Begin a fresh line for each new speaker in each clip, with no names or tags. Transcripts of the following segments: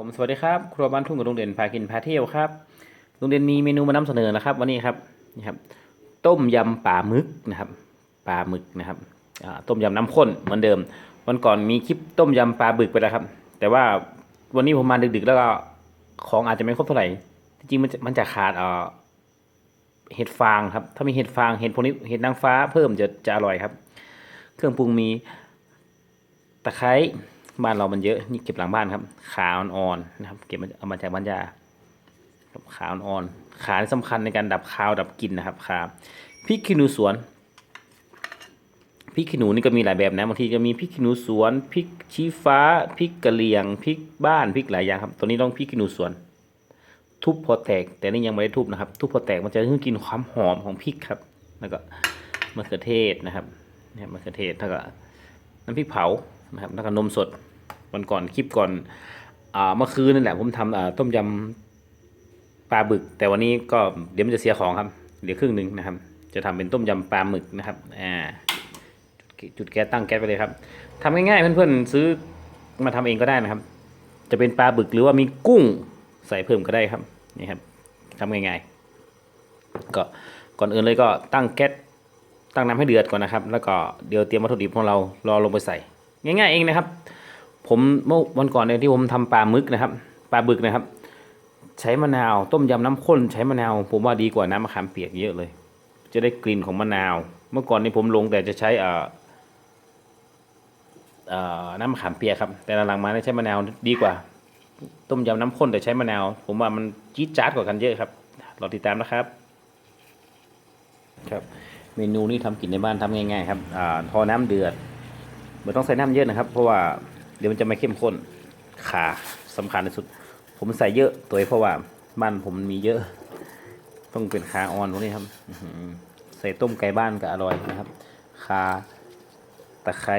ผมสวัสดีครับครัวบ้านทุ่งกับลุงเด่นพากินพาเที่ยวครับลุงเด่นมีเมนูมานำเสนอนะครับ วันนี้ครับนี่ครับ ต้มยำปลาหมึกนะครับปลาหมึกนะครับต้มยำน้ำข้นเหมือนเดิม วันก่อนมีคลิปต้มยำปลาบึกไปแล้วครับ แต่ว่าวันนี้ผมมาดึกๆ แล้วก็ของอาจจะไม่ครบเท่าไหร่จริงมันจะมันจะขาดเอ่อเห็ดฟางครับ ถ้ามีเห็ดฟางเห็ดพวกนี้เห็ดนางฟ้าเพิ่มจะจะอร่อยครับ เครื่องปรุงมีตะไคร้ บ้านเรามันเยอะนี่เก็บหลังบ้านครับ ขาอ่อนๆนะครับ เก็บมาเอามาจากบ้านยาครับขาอ่อนๆขาที่สำคัญในการดับคาวดับกลิ่นนะครับขาพริกขี้หนูสวนพริกขี้หนูนี่ก็มีหลายแบบนะบางทีก็มีพริกขี้หนูสวนพริกชี้ฟ้าพริกกะเหรี่ยงพริกบ้านพริกหลายอย่างครับ ตัวนี้ต้องพริกขี้หนูสวน ทุบพอแตก แต่นี่ยังไม่ได้ทุบนะครับ ทุบพอแตกมันจะให้กลินความหอมของพริกครับ แล้วก็มะเขือเทศนะครับเนี่ยมะเขือเทศแล้วก็น้ำพริกเผา นะครับแล้วก็นมสดวันก่อนคลิปก่อนอ่าเมื่อคืนนั่นแหละผมทำต้มยำปลาบึก แต่วันนี้ก็เดี๋ยวมันจะเสียของครับเหลือครึ่งหนึ่งนะครับ จะทำเป็นต้มยำปลาหมึกนะครับอ่าจุดแก๊สตั้งแก๊สไปเลยครับทำง่ายๆเพื่อนๆซื้อมาทำเองก็ได้นะครับ จะเป็นปลาบึกหรือว่ามีกุ้งใส่เพิ่มก็ได้ครับนี่ครับทำง่ายๆก็ก่อนอื่นเลยก็ตั้งแก๊สตั้งน้ำให้เดือดก่อนนะครับ แล้วก็เดี๋ยวเตรียมวัตถุดิบของเรารอลงไปใส่ ง่ายๆเองนะครับ ผมเมื่อวันก่อนเนี่ยที่ผมทำปลาหมึกนะครับปลาบึกนะครับ ใช้มะนาวต้มยำน้ำข้นใช้มะนาว ผมว่าดีกว่าน้ำมะขามเปียกเยอะเลย จะได้กลิ่นของมะนาว เมื่อก่อนนี้ผมลงแต่จะใช้เอ่อน้ำมะขามเปียกครับ แต่หลังมาใช้มะนาวดีกว่า ต้มยำน้ำข้นแต่ใช้มะนาว ผมว่ามันจี๊ดจ๊าดกว่ากันเยอะครับรอติดตามนะครับ ครับ เมนูนี้ทำกินในบ้านทำง่ายๆครับอ่าพอน้ำเดือด ไม่ต้องใส่น้ำเยอะนะครับ เพราะว่าเดี๋ยวมันจะไม่เข้มข้นขาสำคัญที่สุด ผมใส่เยอะตัวเองเพราะว่าบ้านผมมีเยอะ ต้องเป็นขาอ่อนพวกนี้ครับใส่ต้มไก่บ้านก็อร่อยนะครับขาตะไคร้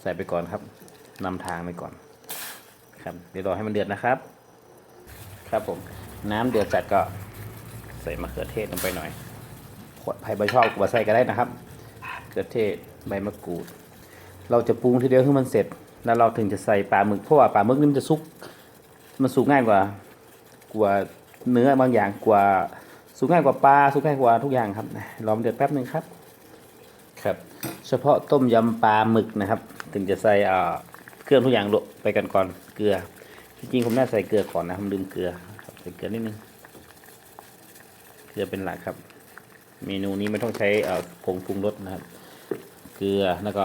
ใส่ไปก่อนครับนำทางไปก่อน ครับเดี๋ยวรอให้มันเดือดนะครับ ครับผมน้ำเดือดจัดก็ใส่มะเขือเทศลงไปหน่อยขวดไผ่ใบชอบกว่าใส่ก็ได้นะครับเกลือเทศใบมะกรูด เราจะปรุงทีเดียวให้มันเสร็จ แล้วเราถึงจะใส่ปลาหมึกเพราะว่าปลาหมึกนี่มันจะสุกมันสุกง่ายกว่า กว่าเนื้อบางอย่างกว่าสุกง่ายกว่าปลาสุกง่ายกว่าทุกอย่างครับรอมันเดือดแป๊บหนึ่งครับ ครับ เฉพาะต้มยำปลาหมึกนะครับ ถึงจะใส่เอ่อเครื่องทุกอย่างลงไปกันก่อนเกลือจริงๆผมน่าใส่เกลือก่อนนะผมลืมเกลือครับใส่เกลือนิดนึงเกลือเป็นหลักครับ เมนูนี้ไม่ต้องใช้เอ่อผงปรุงรสนะครับ เกลือแล้วก็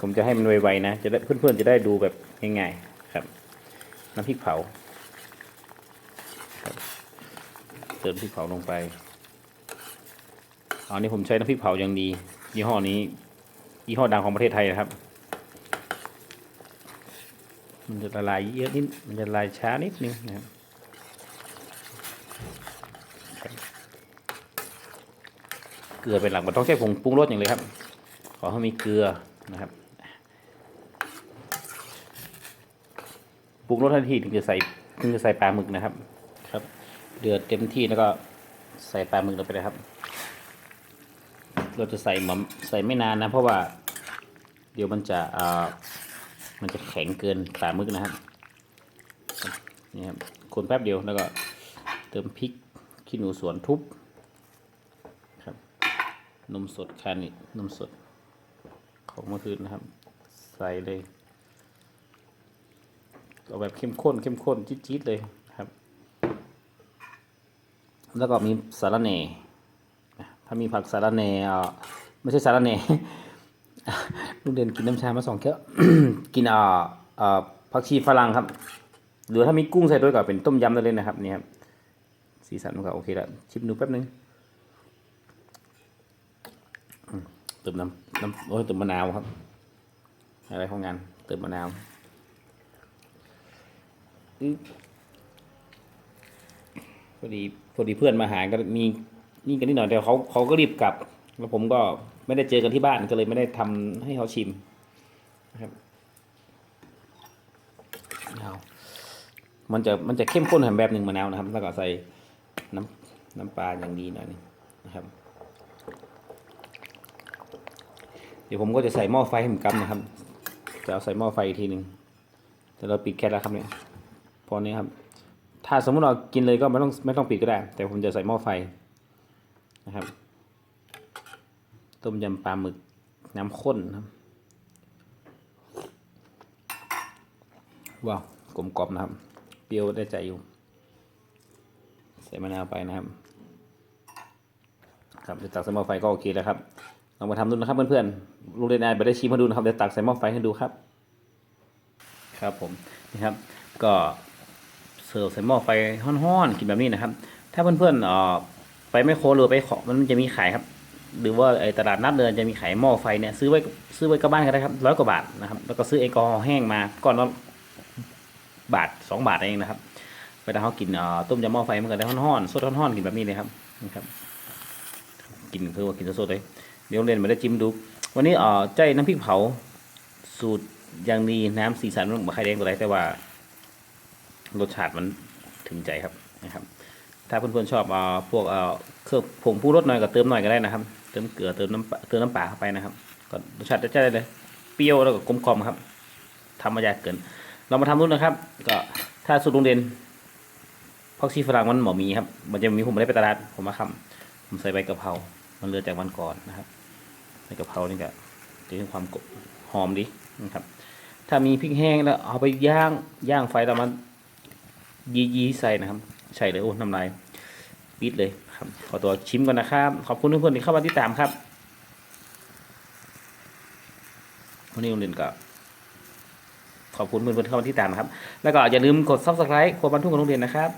ผมจะให้มันไวๆนะ จะได้เพื่อนๆจะได้ดูแบบง่ายๆครับ น้ำพริกเผาครับเติมพริกเผาลงไปอันนี้ผมใช้น้ำพริกเผาอย่างดียี่ห้อนี้ยี่ห้อดังของประเทศไทยนะครับ มันจะละลายเยอะนิด มันจะละลายช้านิดนึงนะครับเกลือเป็นหลักมันต้องใช้ผงปรุงรสอย่างเลยครับ ขอให้มีเกลือนะครับ ป รุงรสทันทีถึงจะใส่ถึงจะใส่ปลาหมึกนะครับ ครับ เดือดเต็มที่แล้วก็ใส่ปลาหมึกลงไปเลยครับ เราจะใส่หมอมใส่ไม่นานนะ เพราะว่า เดี๋ยวมันจะอ่ามันจะแข็งเกินปลาหมึกนะครับนี่ครับคนแป๊บเดียวแล้วก็เติมพริกขี้หนูสวนทุบนมสดคานินมสดของเมื่อคืนนะครับ ใส่เลย เอาแบบเข้มข้นเข้มข้นจี๊ดๆเลยครับ แล้วก็มีสาระแหน่ถ้ามีผักสาระแหน่เออไม่ใช่สาระแหน่ลุงเด่นกินน้ำชามาสองแก้วกินเอ่อเอ่อผักชีฝรั่งครับ หรือถ้ามีกุ้งใส่ด้วยก็เป็นต้มยำได้เลยนะครับนี่ครับสีสันมันก็โอเคแล้วชิมดูแป๊บนึงเติมน้ำน้ำโอ้ยเติมมะนาวครับ อะไรของงานเติมมะนาว พอดีพอดีเพื่อนมาหาก็มีนี่กันนิดหน่อยแต่เขาเขาก็รีบกลับ แล้วผมก็ไม่ได้เจอกันที่บ้านก็เลยไม่ได้ทำให้เขาชิมนะครับเอามันจะมันจะเข้มข้นแบบหนึ่งมะนาวนะครับ แล้วก็ใส่น้ำน้ำปลาอย่างดีหน่อยนึงนะครับ เดี๋ยวผมก็จะใส่หม้อไฟให้ผมกำนะครับจะเอาใส่หม้อไฟอีกทีหนึ่งแต่เราปิดแก๊สแล้วครับเนี่ย อนี้ครับ ถ้าสมมุติเรากินเลยก็ไม่ต้องไม่ต้องปิดก็ได้ แต่ผมจะใส่หม้อไฟนะครับ ต้มยำปลาหมึกน้ำข้นครับว้าวกลมกล่อมนะครับ เปรี้ยวได้ใจอยู่ ใส่มะนาวไปนะครับ ครับเดี๋ยวตักใส่หม้อไฟก็โอเคแล้วครับลองมาทำดูนะครับเพื่อนๆลูกเรนายไปได้ชิมมาดูนะครับเดี๋ยวตักใส่หม้อไฟให้ดูครับ ครับผมนี่ครับ ก็ เสิร์ฟใส่หม้อไฟห้อนๆกินแบบนี้นะครับ ถ้าเพื่อนๆเอ่อไปไม่โครหรือไปขอมันจะมีขายครับ หรือว่าไอ้ตลาดนัดเดินจะมีขายหม้อไฟเนี่ยซื้อไว้ซื้อไว้กับบ้านก็ได้ครับร้อยกว่าบาทนะครับ แล้วก็ซื้อแอลกอฮอล์แห้งมาก่อนละบาทสองบาทเองนะครับเวลาเขากินต้มยำหม้อไฟมันก็ได้ห้อนๆสดห้อนๆกินแบบนี้เลยครับนะครับ กินคือว่ากินสดๆเลยเดี๋ยวเรียนมาได้จิ้มดู วันนี้เอ่อใจน้ำพริกเผาสูตรอย่างดีน้ำสีสันมันบ่แดงตัวใดแต่ว่า รสชาติมันถึงใจครับนะครับ ถ้าเพื่อนๆชอบเอ่อพวกเอ่อเครื่องผงผู้รสหน่อยก็เติมหน่อยก็ได้นะครับ เติมเกลือเติมน้ำเติมน้ำปลาเข้าไปนะครับก็รสชาติจะได้เลยเปรี้ยวแล้วก็กลมกล่อมครับทำมายากเกิน เรามาทำนู่นนะครับ ก็ถ้าสูตรโรงเรียนพักชีฝรั่งมันหมอมีครับ มันจะมีผมไม่ได้ไปตลาดผมมาทำผมใส่ใบกะเพรา มันเลือจากวันก่อนนะครับใบกะเพรานี่ก็จะมีความหอมดีนะครับ ถ้ามีพริกแห้งแล้วเอาไปย่างย่างไฟแล้วมัน ยียีใส่นะครับ ใส่เลยโอ้น้ำลายปิดเลยครับขอตัวชิมก่อนนะครับ ขอบคุณเพื่อนๆที่เข้ามาติดตามครับวันนี้โรงเรียนก็ขอบคุณเพื่อนๆที่เข้ามาติดตามนะครับ แล้วก็อย่าลืมกด subscribe ครัวบ้านทุ่งของโรงเรียนนะครับ